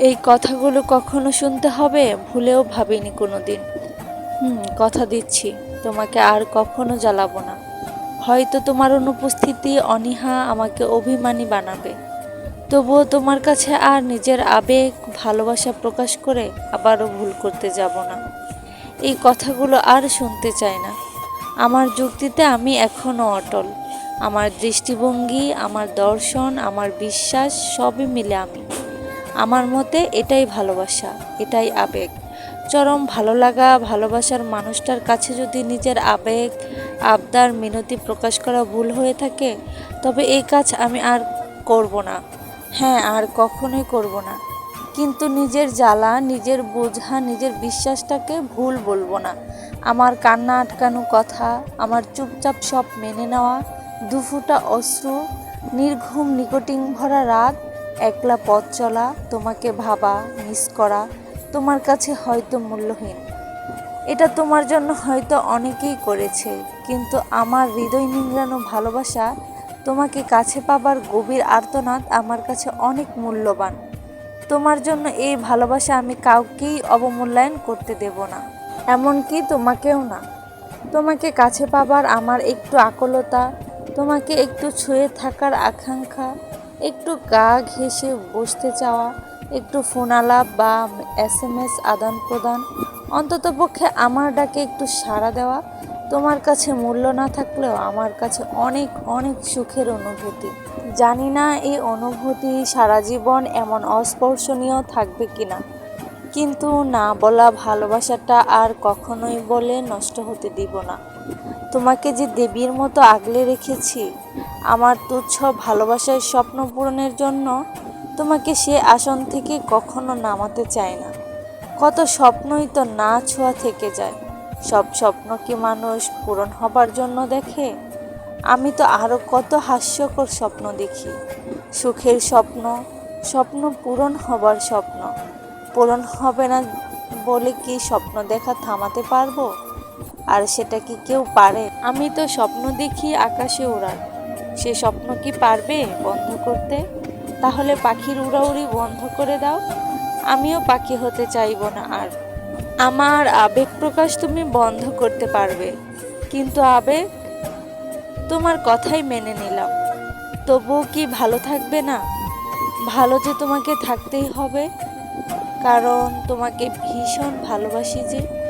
এই কথাগুলো কখনো শুনতে হবে ভুলেও ভাবিনি কোনো দিন হুম, কথা দিচ্ছি, তোমাকে আর কখনো জ্বালাবো না। হয়তো তোমার অনুপস্থিতি অনীহা আমাকে অভিমানী বানাবে। তবুও তোমার কাছে আর নিজের আবেগ, ভালোবাসা প্রকাশ করে আবারও ভুল করতে যাব না। এই কথাগুলো আর শুনতে চাই না। আমার যুক্তিতে আমি এখনও অটল। আমার দৃষ্টিভঙ্গি, আমার দর্শন, আমার বিশ্বাস, সবই মিলে আমি। আমার মতে এটাই ভালোবাসা, এটাই আবেগ। চরম ভালো লাগা ভালোবাসার মানুষটার কাছে যদি নিজের আবেগ, আবদার, মিনতি প্রকাশ করা ভুল হয়ে থাকে, তবে এই কাজ আমি আর করব না। হ্যাঁ আর কখনোই করব না। কিন্তু নিজের জ্বালা, নিজের বোঝা, নিজের বিশ্বাসটাকে ভুল বলব না। আমার কান্না আটকানো কথা, আমার চুপচাপ সব মেনে নেওয়া, দুফুটা অশ্রু, নির্ঘুম নিকটিং ভরা রাত একলা পথ চলা, তোমাকে ভাবা মিস করা তোমার কাছে হয়তো মূল্যহীন। এটা তোমার জন্য হয়তো অনেকেই করেছে, কিন্তু আমার হৃদয় নিংড়ানো ভালোবাসা তোমাকে কাছে পাবার গভীর আর্তনাদ আমার কাছে অনেক মূল্যবান। তোমার জন্য এই ভালোবাসা আমি কাউকেই অবমূল্যায়ন করতে দেব না, এমনকি তোমাকেও না। তোমাকে কাছে পাবার আমার একটু আকুলতা, তোমাকে একটু ছুঁয়ে থাকার আকাঙ্ক্ষা একটু গা ঘেঁষে বসতে চাওয়া, একটু ফোন আলাপ বা এস এম এস আদান প্রদান অন্ততপক্ষে আমার ডাকে একটু সাড়া দেওয়া, তোমার কাছে মূল্য না থাকলেও আমার কাছে অনেক অনেক সুখের অনুভূতি। জানি না এই অনুভূতি সারা জীবন এমন অস্পর্শনীয় থাকবে কিনা, কিন্তু না বলা ভালোবাসাটা আর কখনোই বলে নষ্ট হতে দিব না। তোমাকে যে দেবীর মতো আগলে রেখেছি আমার তুচ্ছ ভালোবাসার স্বপ্ন পূরণের জন্য তোমাকে সে আসন থেকে কখনো নামাতে চায় না। কত স্বপ্নই তো না ছোঁয়া থেকে যায়। সব স্বপ্ন কি মানুষ পূরণ হবার জন্য দেখে? আমি তো আরও কত হাস্যকর স্বপ্ন দেখি। সুখের স্বপ্ন স্বপ্ন পূরণ হবার স্বপ্ন। পূরণ হবে না বলে কি স্বপ্ন দেখা থামাতে পারব? আর সেটা কি কেউ পারে? আমি তো স্বপ্ন দেখি আকাশে ওড়ার। সে স্বপ্ন কি পারবে বন্ধ করতে? তাহলে পাখির উড়াউড়ি বন্ধ করে দাও। আমিও পাখি হতে চাইব না আর। আমার আবেগ প্রকাশ তুমি বন্ধ করতে পারবে। কিন্তু আবেগ? তোমার কথাই মেনে নিলাম। তবুও কি ভালো থাকবে না? ভালো যে তোমাকে থাকতেই হবে। কারণ তোমাকে ভীষণ ভালোবাসি যে।